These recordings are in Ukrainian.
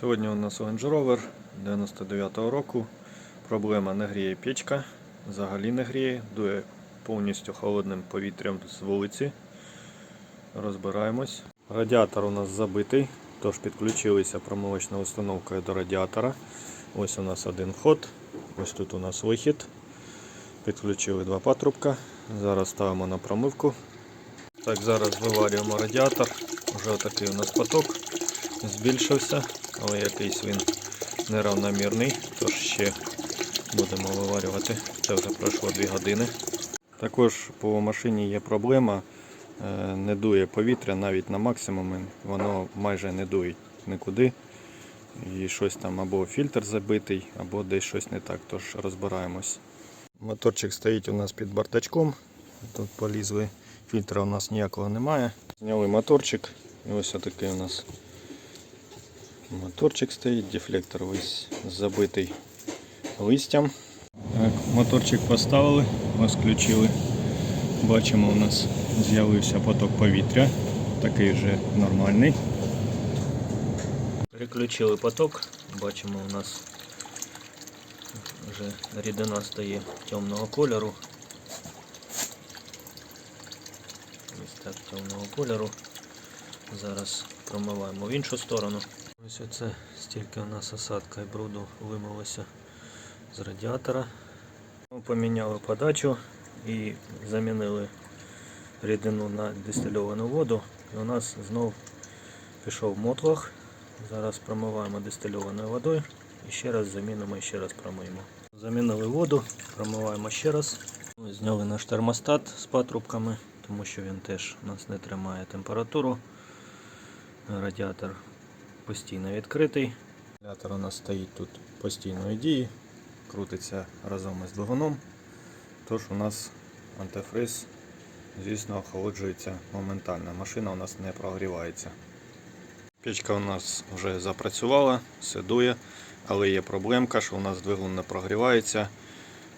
Сьогодні у нас Range Rover 99-го року. Проблема не гріє печка, взагалі не гріє, дує повністю холодним повітрям з вулиці. Розбираємось. Радіатор у нас забитий, тож підключилися промивочною установкою до радіатора. Ось у нас один вход, ось тут у нас вихід. Підключили два патрубка. Зараз ставимо на промивку. Так, зараз виварюємо радіатор. Вже такий у нас поток збільшився, але якийсь він неравномірний, тож ще будемо виварювати. Це вже пройшло 2 години. Також по машині є проблема, е, не дує повітря навіть на максимумі, воно майже не дує нікуди. І щось там або фільтр забитий, або десь щось не так, тож розбираємось. Моторчик стоїть у нас під бардачком. Тут полізли. Фільтра у нас ніякого немає. Зняли моторчик. І ось такий у нас моторчик стоїть, дефлектор весь забитий листям. Так, моторчик поставили, ось включили. Бачимо, у нас з'явився поток повітря. Такий вже нормальний. Переключили поток. Бачимо, у нас вже рідина стає темного кольору. Ось так темного кольору. Зараз промиваємо в іншу сторону. Ось оце стільки у нас осадка і бруду вимилося з радіатора. Ми поміняли подачу і замінили рідину на дистильовану воду. І у нас знов пішов мотлох. Зараз промиваємо дистильованою водою і ще раз замінимо і ще раз промиємо. Замінили воду, промиваємо ще раз. Зняли наш термостат з патрубками, тому що він теж у нас не тримає температуру. Радіатор постійно відкритий. Радіатор у нас стоїть тут постійної дії, крутиться разом із двигуном. Тож у нас антифриз, звісно, охолоджується моментально. Машина у нас не прогрівається. Печка у нас вже запрацювала, все але є проблемка, що у нас двигун не прогрівається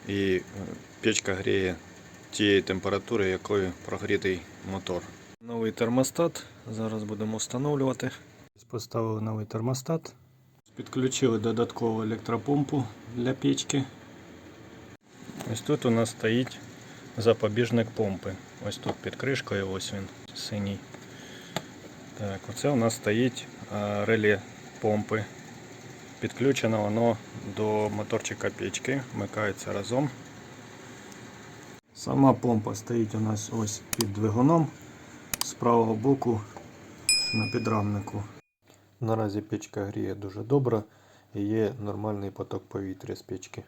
і е, печка гріє тієї температури, якою прогрітий мотор. Новий термостат. Зараз будемо встановлювати. Поставили новий термостат. Підключили додаткову електропомпу для печки. Ось тут у нас стоїть запобіжник помпи. Ось тут під кришкою, ось він синій. Так, оце у нас стоїть реле помпи. Підключено воно до моторчика печки, вмикається разом. Сама помпа стоїть у нас ось під двигуном з правого боку на підрамнику. Наразі печка гріє дуже добре і є нормальний поток повітря з печки.